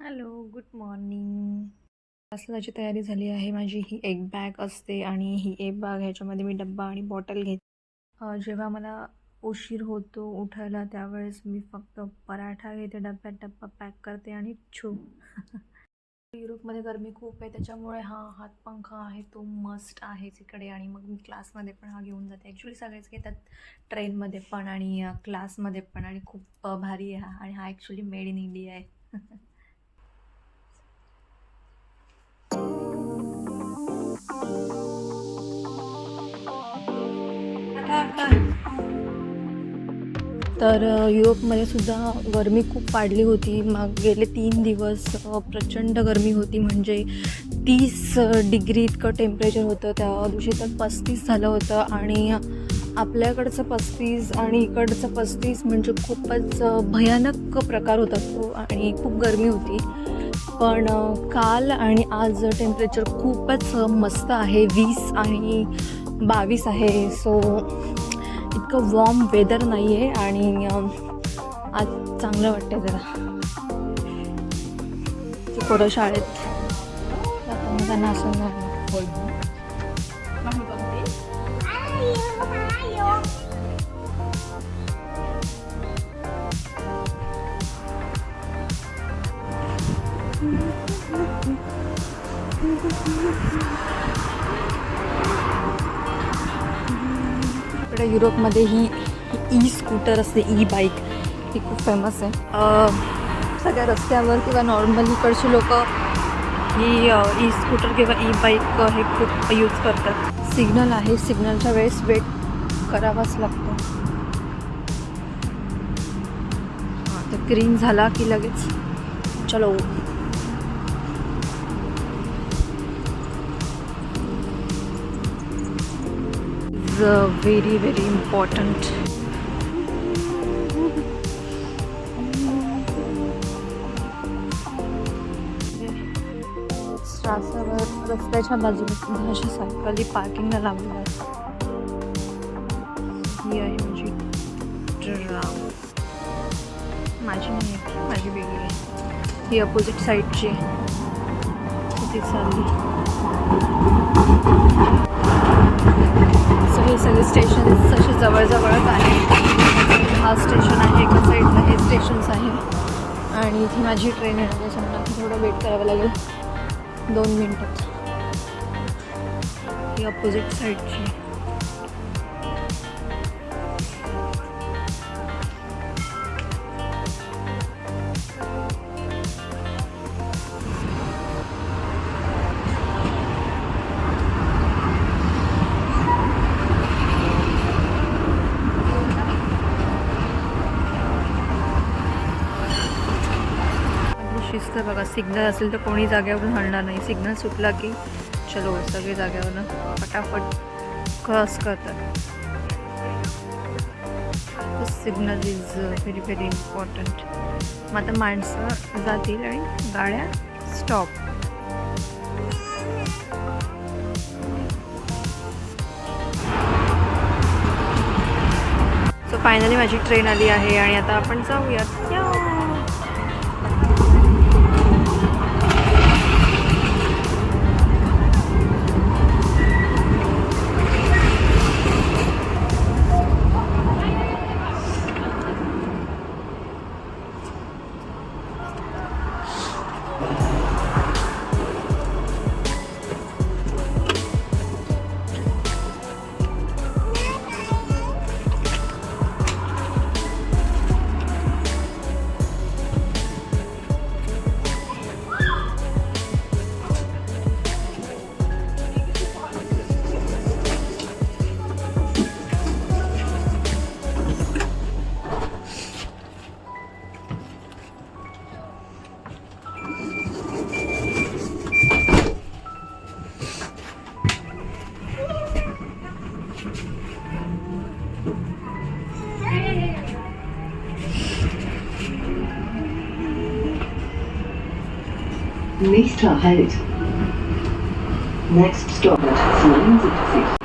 Hello good morning क्लासला तयारी झाली आहे. माझी ही एक बॅग असते आणि ही एक बॅग ह्याच्यामध्ये मी डब्बा आणि बॉटल घेते. जेव्हा मला उशीर होतो उठायला त्यावेळेस मी फक्त पराठा घेते डब्यात डब्बा पॅक करते आणि छू युरोपमध्ये गरमी खूप आहे त्याच्यामुळे हा हातपंखा आहे तो मस्ट आहेच इकडे. आणि मग मी क्लासमध्ये पण हा घेऊन जाते. ॲक्च्युली सगळेच घेतात ट्रेनमध्ये पण आणि क्लासमध्ये पण. आणि खूप भारी आहे हा. आणि हा ॲक्च्युली मेड इन इंडिया आहे. तर युरोपमध्ये सुद्धा गरमी खूप वाढली होती. मग गेले तीन दिवस प्रचंड गरमी होती. म्हणजे तीस डिग्री इतकं टेम्परेचर होतं. त्या दिवशी तर पस्तीस झालं होतं. आणि आपल्याकडचं पस्तीस आणि इकडचं पस्तीस म्हणजे खूपच भयानक प्रकार होता. तो आणि खूप गरमी होती. पण काल आणि आज टेम्परेचर खूपच मस्त आहे. वीस आणि बावीस आहे. सो इतकं वॉर्म वेदर नाही आहे आणि आज चांगलं वाटतं जरा. पोरं शाळेत त्यांना असं इकडे युरोपमध्ये ही ई स्कूटर असते ई बाईक ही खूप फेमस आहे. सगळ्या रस्त्यावर किंवा नॉर्मली इकडची लोक ही ई स्कूटर किंवा ई बाईक हे खूप यूज करतात. सिग्नल आहे सिग्नलच्या वेळेस वेट करावाच लागतो. ग्रीन झाला की लगेच चलो. Is very very important important. रस्त्याच्या बाजूला अशी सायकली पार्किंगला लावली असतात ही आहे माझी ड्राम माझी नाही आहे माझी वेगळी आहे. ही अपोजिट साईडची ती चालली. स्टेशन्स असे जवळजवळच आहे. हा स्टेशन आहे एका साईडला हे स्टेशन्स आहे. आणि इथे माझी ट्रेन आहे त्याच्यामुळे आता थोडं वेट करावं लागेल. दोन मिनटात ही अपोजिट साईडची शिस्त बघा सिग्नल असेल तर कोणी जाग्यावरून हलणार नाही. सिग्नल सुटला की चलो सगळे जाग्यावरून फटाफट क्रॉस करतात. Signal is very very important मग आता माणसं जातील आणि गाड्या स्टॉप सो फायनली माझी ट्रेन आली आहे आणि आता आपण जाऊयात. Nächster Halt. Next stop at 72.